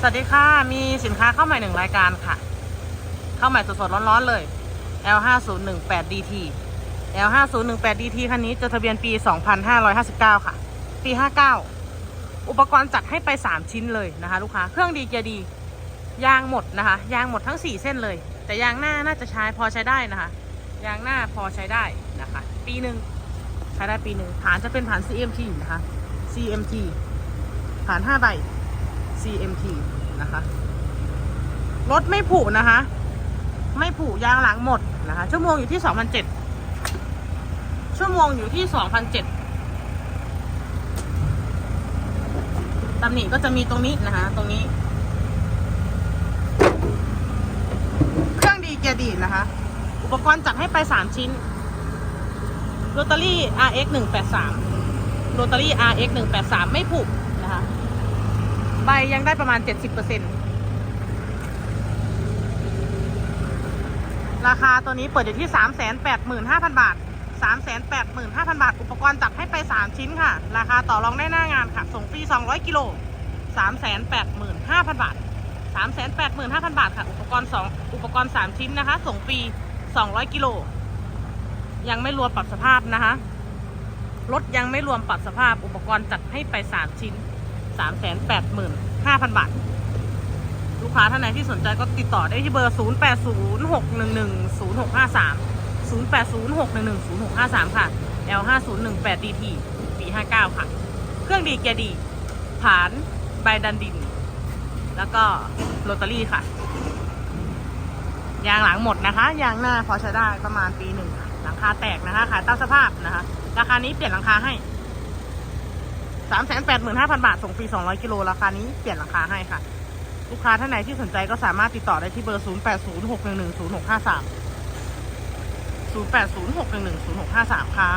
สวัสดีค่ะ มีสินค้าเข้าใหม่หนึ่งรายการค่ะ เข้าใหม่สดๆร้อนๆเลย L5018 DT L5018 DT คันนี้จดทะเบียนปี 2559 ค่ะ ปี 59 อุปกรณ์จัดให้ไป 3 ชิ้นเลยนะคะ ลูกค้า เครื่องดีเกียร์ดี ยางหมดนะคะ ยางหมดทั้ง 4 เส้นเลย แต่ยางหน้าน่าจะใช้พอใช้ได้นะคะ ยางหน้าพอใช้ได้นะคะ ปีหนึ่งใช้ได้ปีหนึ่งฐานจะเป็นฐาน CMT นะคะ CMT ฐาน 5 ใบ CMT นะคะ รถไม่ผุนะคะ ไม่ผุยางหลังหมดนะคะ ชั่วโมงอยู่ที่2,007ชั่วโมงอยู่ที่2,007ตำหนิก็จะมีตรงนี้นะคะ ตรงนี้ เครื่องดีเกียร์ดีนะคะ อุปกรณ์จัดให้ไป3ชิ้นโรตารี่ RX 183โรตารี่ RX 183ไม่ผุนะคะ ใบยังได้ประมาณ 70%ราคาตัวนี้เปิดอยู่ที่ 385,000 บาท 385,000 บาท อุปกรณ์จัดให้ไป 3 ชิ้นค่ะ ราคาต่อรองได้หน้างานค่ะ ส่งฟรี 200 กิโล 385,000 บาท 385,000 บาทค่ะ อุปกรณ์ 2 อุปกรณ์ 3 ชิ้นนะคะ ส่งฟรี 200 กิโล ยังไม่รวมปรับสภาพนะคะ รถยังไม่รวมปรับสภาพ อุปกรณ์จัดให้ไป 3 ชิ้น 385,000บาท ลูกค้าท่านไหนที่สนใจก็ติดต่อได้ที่เบอร์0806110653 0806110653ค่ะ L5018DT ปี59ค่ะ เครื่องดีเกียร์ดีฐานใบดันดิน แล้วก็โรตารี่ค่ะ ยางหลังหมดนะคะ ยางหน้าพอใช้ได้ประมาณปีหนึ่งหลังคาแตกนะคะ ขายตามสภาพนะคะ ราคานี้เปลี่ยนหลังคาให้ สามแสนแปดหมื่นห้าพันบาท ส่งฟรีสองร้อยกิโลราคานี้เปลี่ยนราคาให้ค่ะ ลูกค้าท่านไหนที่สนใจก็สามารถติดต่อได้ที่เบอร์ศูนย์แปดศูนย์หกหนึ่งหนึ่งศูนย์หกห้าสามศูนย์แปดศูนย์หกหนึ่งหนึ่งศูนย์หกห้าสามค่ะ